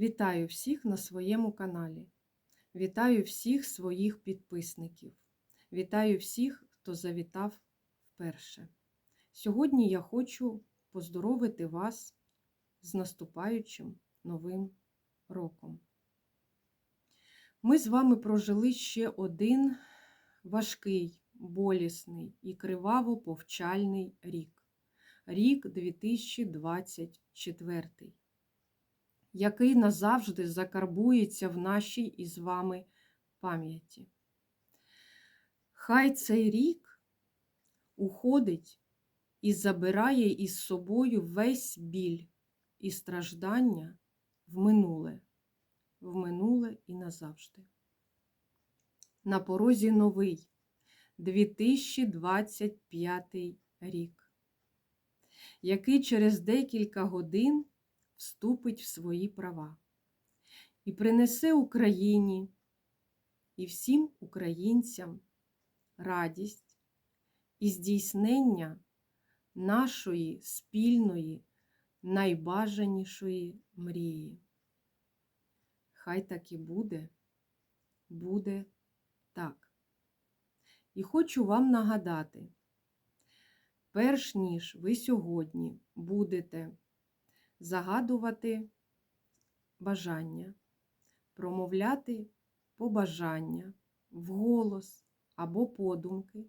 Вітаю всіх на своєму каналі. Вітаю всіх своїх підписників. Вітаю всіх, хто завітав вперше. Сьогодні я хочу поздоровити вас з наступаючим новим роком. Ми з вами прожили ще один важкий, болісний і криваво-повчальний рік. Рік 2024 який назавжди закарбується в нашій із вами пам'яті. Хай цей рік уходить і забирає із собою весь біль і страждання в минуле, в минуле і назавжди. На порозі новий 2025 рік, який через декілька годин вступить в свої права і принесе Україні і всім українцям радість і здійснення нашої спільної, найбажанішої мрії. Хай так і буде, буде так. І хочу вам нагадати, перш ніж ви сьогодні будете загадувати бажання, промовляти побажання вголос або подумки.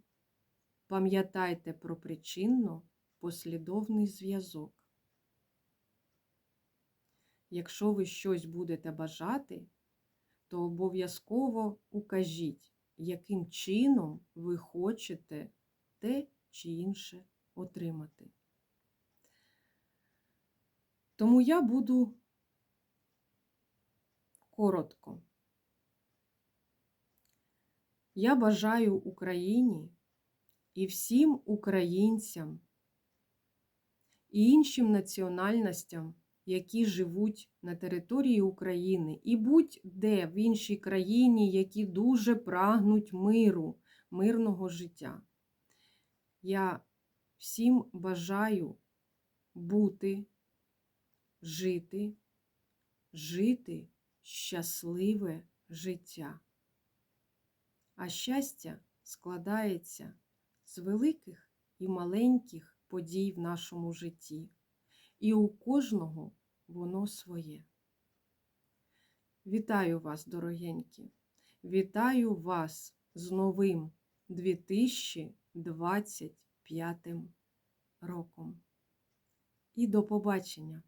Пам'ятайте про причинно послідовний зв'язок. Якщо ви щось будете бажати, то обов'язково укажіть, яким чином ви хочете те чи інше отримати. Тому я буду коротко. Я бажаю Україні і всім українцям і іншим національностям, які живуть на території України, і будь-де в іншій країні, які дуже прагнуть миру, мирного життя. Я всім бажаю бути жити, жити щасливе життя. А щастя складається з великих і маленьких подій в нашому житті, і у кожного воно своє. Вітаю вас, дорогенькі! Вітаю вас з новим 2025 роком. І до побачення!